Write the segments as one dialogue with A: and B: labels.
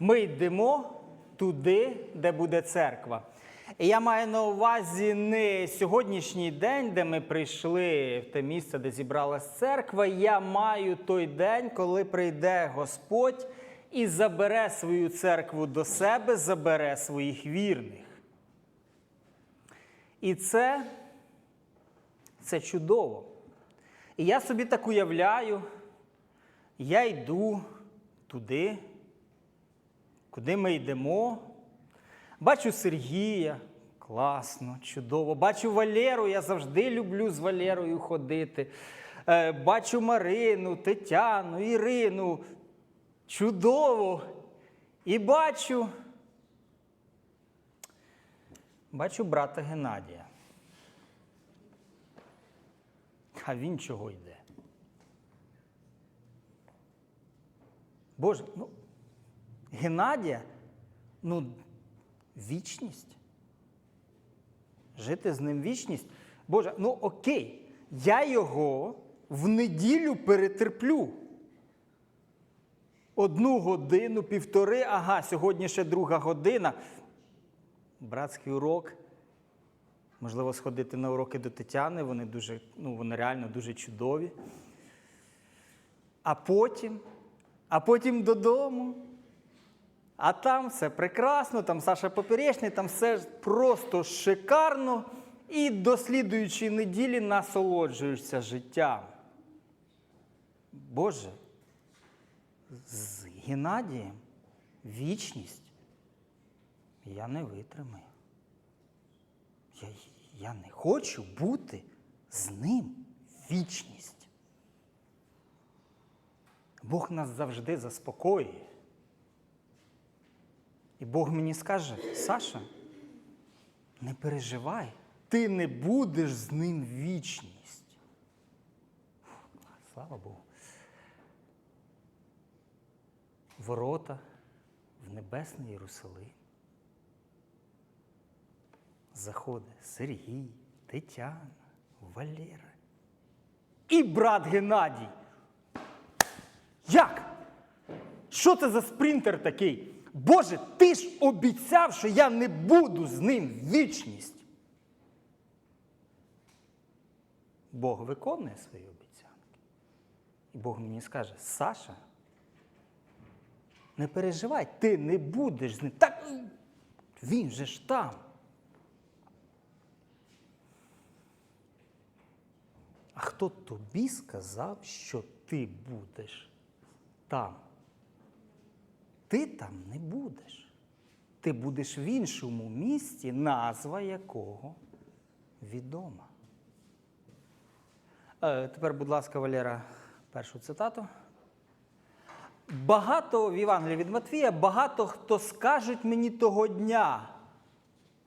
A: ми йдемо туди, де буде церква. І я маю на увазі не сьогоднішній день, де ми прийшли в те місце, де зібралась церква. Я маю той день, коли прийде Господь і забере свою церкву до себе, забере своїх вірних. І це, це чудово. І я собі так уявляю, я йду туди, куди ми йдемо. Бачу Сергія, класно, чудово. Бачу Валеру, я завжди люблю з Валерою ходити. Е, Бачу Марину, Тетяну, Ірину. Чудово. І бачу. Бачу брата Геннадія. А він чого йде? Боже, ну, Геннадія, ну, вічність. Жити з ним вічність. Боже, ну окей, я його в неділю перетерплю. Одну годину, півтори, ага, сьогодні ще друга година. Братський урок. Можливо, сходити на уроки до Тетяни, вони дуже, ну, вони реально дуже чудові. А потім, а потім додому. А там все прекрасно, там Саша Поперечний, там все просто шикарно. І до слідуючої неділі насолоджуєшся життям. Боже, з Геннадієм вічність я не витримаю. Я, я не хочу бути з ним вічність. Бог нас завжди заспокоює. І Бог мені скаже, Саша, не переживай, ти не будеш з ним вічність. Слава Богу. Ворота в Небесний Єрусалим. Заходить Сергій, Тетяна, Валера і брат Геннадій. Як? Що це за спринтер такий? Боже, ти ж обіцяв, що я не буду з ним вічність. Бог виконує свої обіцянки. І Бог мені скаже: Саша, не переживай, ти не будеш з ним. Так він же ж там. А хто тобі сказав, що ти будеш там? Ти там не будеш. Ти будеш в іншому місті, назва якого відома. Е, тепер, будь ласка, Валера, першу цитату. Багато в Євангелії від Матвія, багато хто скажуть мені того дня.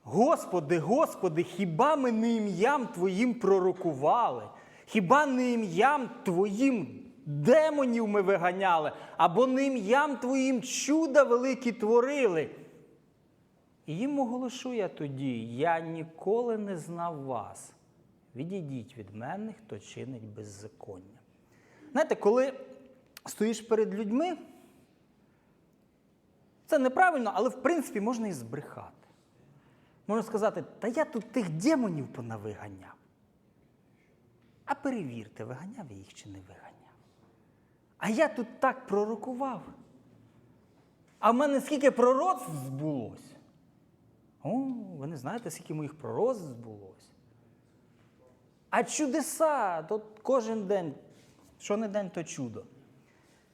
A: Господи, Господи, хіба ми не ім'ям Твоїм пророкували? Хіба не ім'ям Твоїм демонів ми виганяли, або не ім'ям Твоїм чуда великі творили? І їм оголошу я тоді, я ніколи не знав вас. Відійдіть від мене, хто чинить беззаконня. Знаєте, коли стоїш перед людьми, це неправильно, але в принципі можна і збрехати. Можна сказати, та я тут тих демонів понавиганяв. А перевірте, виганяв я їх чи не виганяв. А я тут так пророкував. А в мене скільки пророцтв збулось. О, ви не знаєте, скільки моїх пророцтв збулось. А чудеса, то кожен день, що не день, то чудо.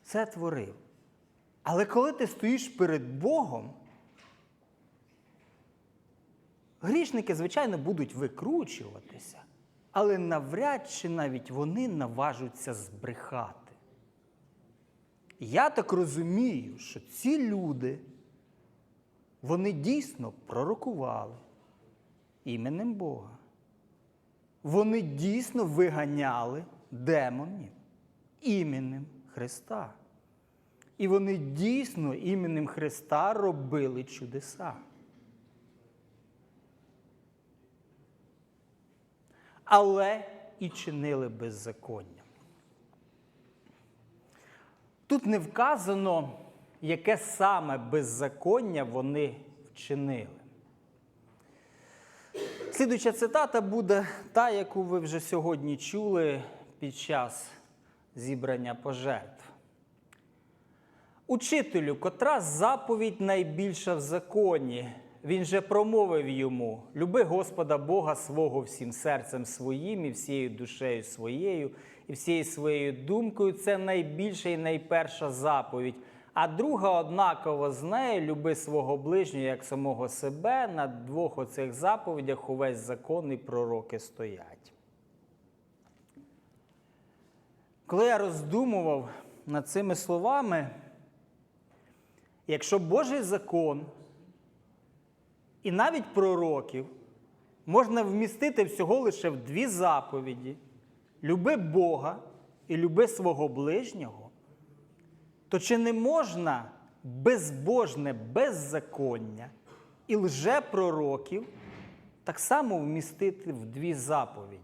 A: Це творив. Але коли ти стоїш перед Богом, грішники, звичайно, будуть викручуватися, але навряд чи навіть вони наважуться збрехати. Я так розумію, що ці люди, вони дійсно пророкували іменем Бога. Вони дійсно виганяли демонів іменем Христа. І вони дійсно іменем Христа робили чудеса. Але і чинили беззаконня. Тут не вказано, яке саме беззаконня вони вчинили. Слідуюча цитата буде та, яку ви вже сьогодні чули під час зібрання пожертв. Учителю, котра заповідь найбільша в законі, він же промовив йому: люби Господа Бога свого всім серцем своїм, і всією душею своєю, і всією своєю думкою. Це найбільша і найперша заповідь. А друга однаково з нею люби свого ближнього як самого себе. На двох оцих заповідях увесь закон і пророки стоять. Коли я роздумував над цими словами, якщо Божий закон і навіть пророків можна вмістити всього лише в дві заповіді: люби Бога і люби свого ближнього, то чи не можна безбожне беззаконня і лжепророків так само вмістити в дві заповіді?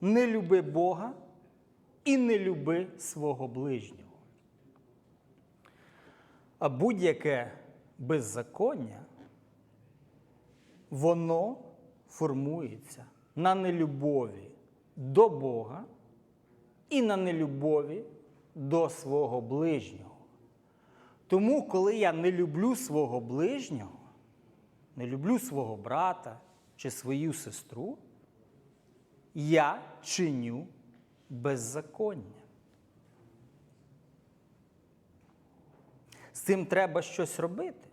A: Не люби Бога і не люби свого ближнього. А будь-яке беззаконня, воно формується на нелюбові до Бога і на нелюбові до свого ближнього. Тому, коли я не люблю свого ближнього, не люблю свого брата чи свою сестру, я чиню беззаконня. З цим треба щось робити.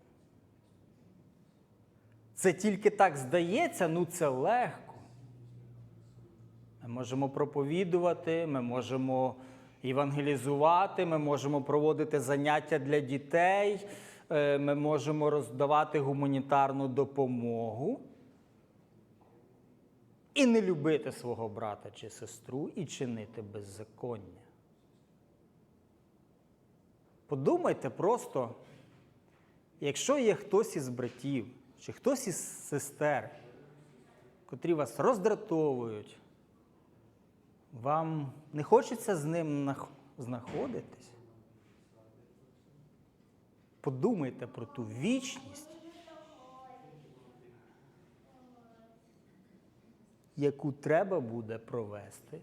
A: Це тільки так здається, ну це легко. Ми можемо проповідувати, ми можемо евангелізувати, ми можемо проводити заняття для дітей, е, ми можемо роздавати гуманітарну допомогу і не любити свого брата чи сестру і чинити беззаконня. Подумайте просто, якщо є хтось із братів чи хтось із сестер, котрі вас роздратовують, вам не хочеться з ним знаходитись? Подумайте про ту вічність, яку треба буде провести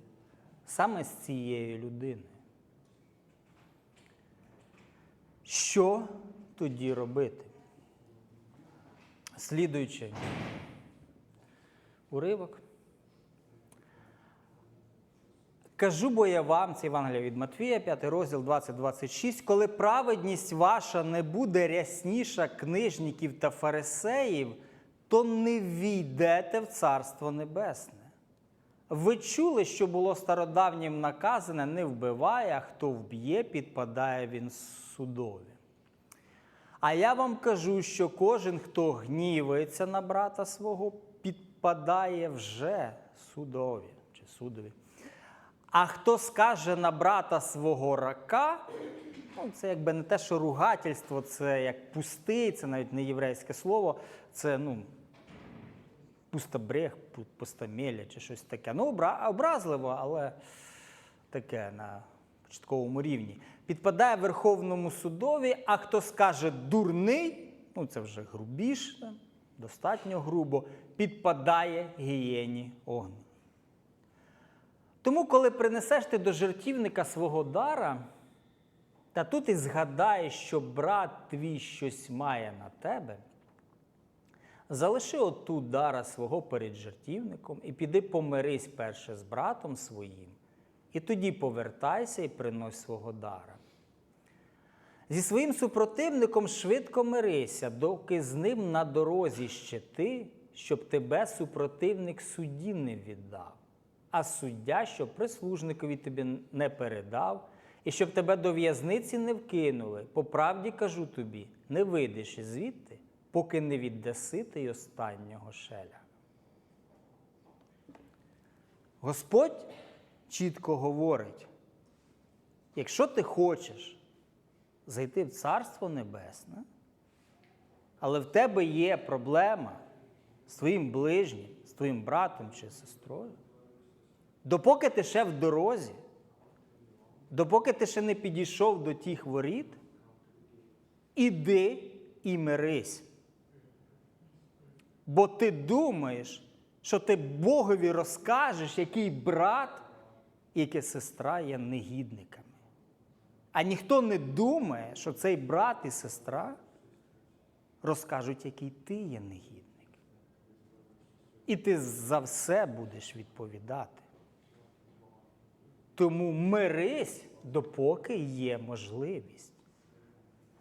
A: саме з цією людиною. Що тоді робити? Слідуючи уривок. Кажу бо я вам, це Євангелія від Матвія, 5 розділ 20-26, коли праведність ваша не буде рясніша книжників та фарисеїв, то не війдете в Царство Небесне. Ви чули, що було стародавнім наказане, не вбиває, а хто вб'є, підпадає він судові. А я вам кажу, що кожен, хто гнівається на брата свого, підпадає вже судові чи судові. А хто скаже на брата свого рака, ну, це якби не те, що ругательство, це як пустий, це навіть не єврейське слово, це ну, пустобрег, пу- пустомелля чи щось таке. Ну, образливо, але таке на початковому рівні. Підпадає Верховному судові, а хто скаже дурний, ну це вже грубіше, достатньо грубо, підпадає гієні огню. Тому, коли принесеш ти до жертівника свого дара, та тут і згадаєш, що брат твій щось має на тебе, залиши оту дара свого перед жертівником і піди помирись перше з братом своїм, і тоді повертайся і принось свого дара. Зі своїм супротивником швидко мирися, доки з ним на дорозі ще ти, щоб тебе супротивник судді не віддав, а суддя, щоб прислужникові тобі не передав, і щоб тебе до в'язниці не вкинули. По правді кажу тобі, не вийдеш звідти, поки не віддаси ти останнього шеля. Господь чітко говорить: якщо ти хочеш зайти в Царство Небесне, але в тебе є проблема з твоїм ближнім, з твоїм братом чи сестрою, допоки ти ще в дорозі, допоки ти ще не підійшов до тих воріт, Іди і мирись. Бо ти думаєш, що ти Богові розкажеш, який брат і сестра є негідниками. А ніхто не думає, що цей брат і сестра розкажуть, який ти є негідник. І ти за все будеш відповідати. Тому мирись, допоки є можливість.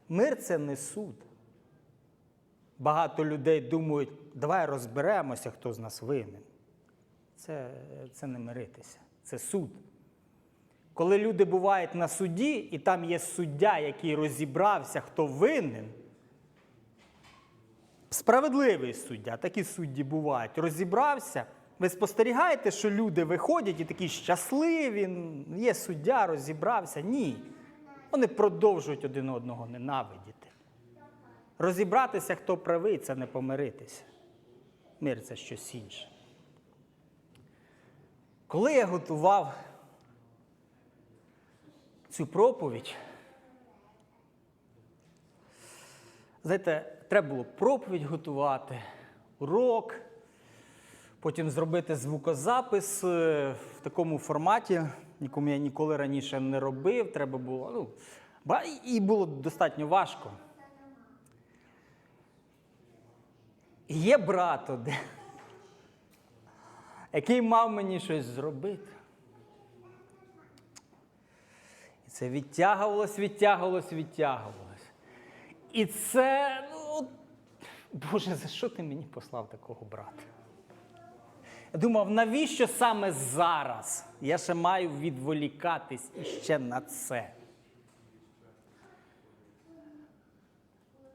A: Мир це не суд. Багато людей думають, давай розберемося, хто з нас винен. Це, це не миритися, це суд. Коли люди бувають на суді, і там є суддя, який розібрався, хто винен, справедливий суддя, такі судді бувають, розібрався. Ви спостерігаєте, що люди виходять і такі щасливі, є суддя, розібрався. Ні. Вони продовжують один одного ненавидіти. Розібратися, хто правий, це не помиритися. Мир це щось інше. Коли я готував цю проповідь, знаєте, треба було проповідь готувати, урок, потім зробити звукозапис е, в такому форматі, якому я ніколи раніше не робив. Треба було, ну, і було достатньо важко. Є брат один, який мав мені щось зробити. І це відтягувалось, відтягувалось, відтягувалось. І це, ну, Боже, за що ти мені послав такого брата? Я думав, навіщо саме зараз я ще маю відволікатись іще на це?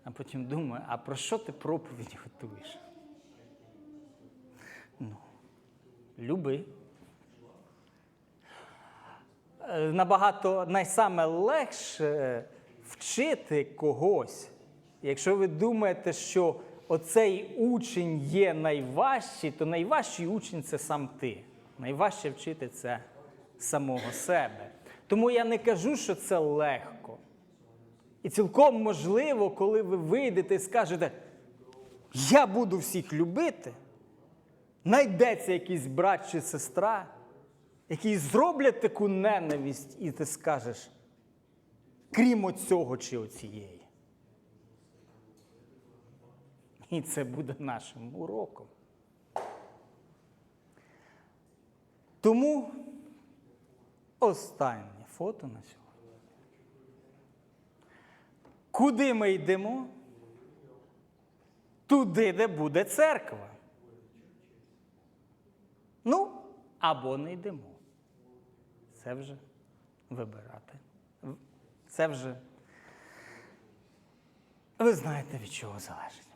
A: А потім думаю, а про що ти проповідь готуєш? Ну, люби. Е, Набагато найсаме легше вчити когось. Якщо ви думаєте, що оцей учень є найважчий, то найважчий учень це сам ти. Найважче вчити це самого себе. Тому я не кажу, що це легко. І цілком можливо, коли ви вийдете і скажете, я буду всіх любити, знайдеться якийсь брат чи сестра, які зроблять таку ненависть, і ти скажеш, крім оцього чи оцієї. І це буде нашим уроком. Тому останнє фото на сьогодні. Куди ми йдемо? Туди, де буде церква. Ну, або не йдемо. Це вже вибирати. Це вже ви знаєте, від чого залежить.